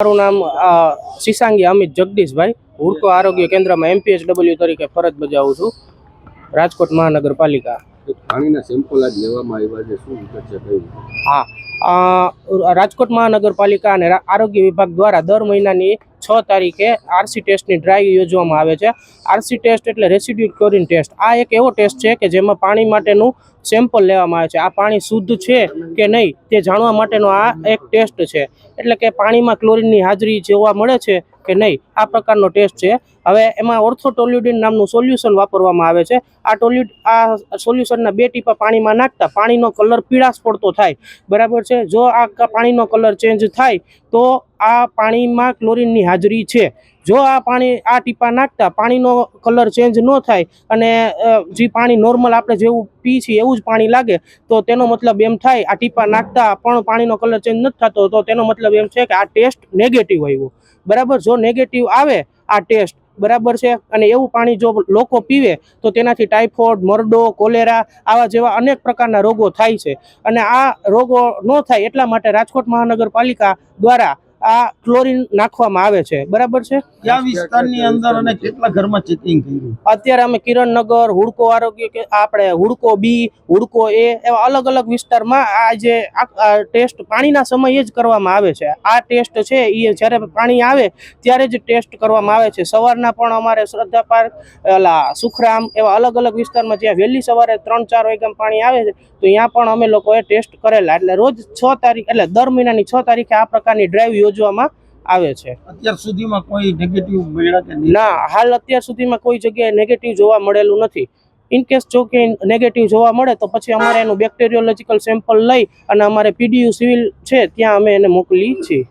મારું નામ સિસાંગી અમિત જગદીશભાઈ. હુડકો આરોગ્ય કેન્દ્રમાં એમપીએચ ડબલ્યુ તરીકે ફરજ બજાવું છું. રાજકોટ મહાનગરપાલિકા. પાણીના સેમ્પલ આજ લેવામાં આવ્યા છે. શું વિગત છે હા. રાજકોટ મહાનગરપાલિકા અને આરોગ્ય વિભાગ દ્વારા દર મહિનાની છ તારીખે આરસી ટેસ્ટની ડ્રાઈવ યોજવામાં આવે છે. આરસી ટેસ્ટ એટલે રેસિડ્યુ ક્લોરિન ટેસ્ટ. આ એક એવો ટેસ્ટ છે કે જેમાં પાણી માટેનું સેમ્પલ લેવામાં આવે છે. આ પાણી શુદ્ધ છે કે નહીં તે જાણવા માટેનો આ એક ટેસ્ટ છે. એટલે કે પાણીમાં ક્લોરિનની હાજરી જોવા મળે છે કે નહીં, આ પ્રકારનો ટેસ્ટ છે. હવે એમાં ઓર્થોટોલ્યુડિન નામનું સોલ્યુશન વાપરવામાં આવે છે. આ ટોલ્યુડ આ સોલ્યુશનના બે ટીપા પાણીમાં નાખતા પાણીનો કલર પીળાશ પડતો થાય. બરાબર છે. જો આ પાણીનો કલર ચેન્જ થાય, તો આ પાણીમાં ક્લોરિનની હાજરી છે. જો આ પાણી, આ ટીપા નાખતા પાણીનો કલર ચેન્જ ન થાય અને જે પાણી નોર્મલ આપણે જેવું પી છીએ એવું જ પાણી લાગે, તો તેનો મતલબ એમ થાય આ ટીપા નાખતા પણ પાણીનો કલર ચેન્જ નથી થતો, તો તેનો મતલબ એમ છે કે આ ટેસ્ટ નેગેટિવ આવ્યો. બરાબર? જો નેગેટિવ આવે આ ટેસ્ટ બરાબર છે અને એવું પાણી જો લોકો પીવે તો તેનાથી ટાઇફોઇડ, મરડો, કોલેરા આવા જેવા અનેક પ્રકારના રોગો થાય છે. અને આ રોગો ન થાય એટલા માટે રાજકોટ મહાનગરપાલિકા દ્વારા આ ક્લોરીન નાખવામાં આવે છે. બરાબર છે? કયા વિસ્તારની અંદર અને કેટલા ઘરમાં ચેકિંગ કર્યું? અત્યારે અમે કિરણનગર હુડકો આરોગ્ય કે આપણે હુડકો બી હુડકો એ એવા અલગ અલગ વિસ્તારમાં આ જે ટેસ્ટ પાણીના સમયે જ કરવામાં આવે છે. આ ટેસ્ટ છે એ જ્યારે પાણી આવે ત્યારે જ ટેસ્ટ કરવામાં આવે છે. સવારના પણ અમારે શ્રદ્ધા પાર્ક ઓલા સુખરામ એવા અલગ અલગ વિસ્તારમાં જ્યાં વહેલી સવારે ત્રણ ચાર વાગ્યામાં પાણી આવે છે તો ત્યાં પણ અમે લોકોએ ટેસ્ટ કરેલા. એટલે રોજ છ તારીખ એટલે દર મહિનાની છ તારીખે આ પ્રકારની ડ્રાઈવ યોજવામાં આવે છે. અત્યાર સુધીમાં કોઈ નેગેટિવ મળ્યા કે ના હાલ અત્યાર સુધીમાં કોઈ જગ્યાએ નેગેટિવ જોવા મળેલું નથી. ઇન કેસ જો કે નેગેટિવ જોવા મળે તો પછી અમારે એનું બેક્ટેરિયોલોજીકલ સેમ્પલ લઈ અને અમારે પીડીયુ સિવિલ છે ત્યાં અમે એને મોકલી છીએ.